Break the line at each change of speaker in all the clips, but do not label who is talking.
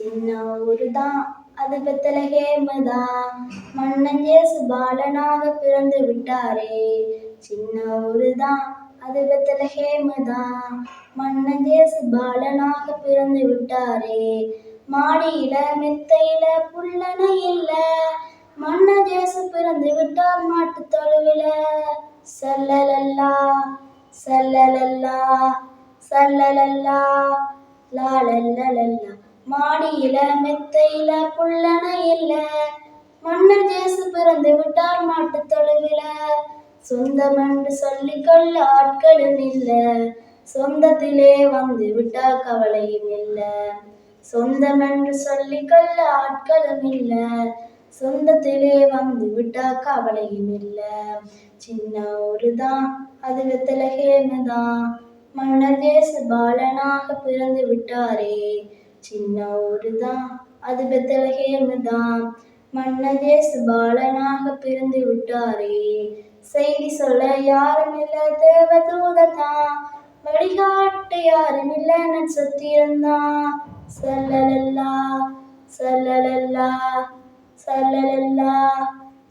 சின்ன ஊருதான். அது பெத்தலகேமுதான் மன்னன் இயேசு பாலனாக பிறந்து விட்டாரே. சின்ன ஊருதான். அது பெத்தலகேமுதான் மன்னன் இயேசு பாலனாக பிறந்து விட்டாரே. மாடியில மெத்தையில புல்லன இல்ல. மன்னன் இயேசு பிறந்து விட்டார் மாட்டு தொழுவில. சல்லலல்லா சல்லலல்லா சல்லலல்லா லாலல்லா மாடியில மெத்தையில புள்ளன இல்ல மன்னர் ஜேசு பிறந்து விட்டார் மாட்டு தொழுவில. சொந்தம் என்று சொல்லிக்கொள்ள ஆட்களும் இல்ல. சொந்தத்திலே வந்து விட்டால் கவலையும் இல்ல. சொந்தம் என்று சொல்லிக்கொள்ள ஆட்களும் இல்ல. சொந்தத்திலே வந்து விட்டா கவலையும் இல்ல. சின்ன ஒரு தான் அது வெத்தலகேமுதான் மன்னர் தேச பாலனாக பிறந்து விட்டாரே. சின்ன ஊருதான் அது பெத்தலகேமுதான் மன்னர் இயேசு பாலனாக பிறந்து விட்டாரே. செய்தி சொல்ல யாரும் இல்ல தேவதூததான் வழிகாட்ட யாரும் இல்ல நட்சத்திரம்தான் சல்லலல்லா சல்லலல்லா சல்லலல்லா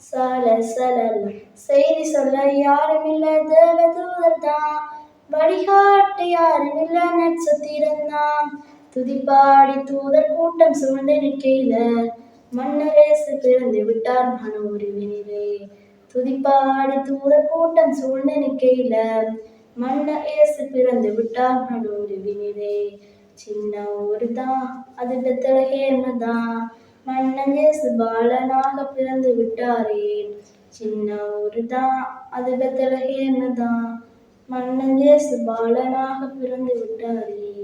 சல சலல். செய்தி சொல்ல யாரும் இல்ல தேவதூதர்தான் வழிகாட்ட யாரும் இல்ல நட்சத்திரம்தான் துதிப்பாடி தூதர் கூட்டம் சூழ்ந்து நிற்கையில மன்னரேசு பிறந்து விட்டார் மன உருவினிலே துதிப்பாடி தூதர் கூட்டம் சூழ்ந்து நிற்கையில மன்னர் ஏசு பிறந்து விட்டார் மன உருவினிலே சின்ன ஊருதான் அது பெத்தலகேமதான் மன்னன் ஏசு பாலனாக பிறந்து விட்டாரே. சின்ன ஊருதான் அது பெத்தலகேமதான் மன்னன் இயேசு பாலனாக பிறந்து விட்டாரே.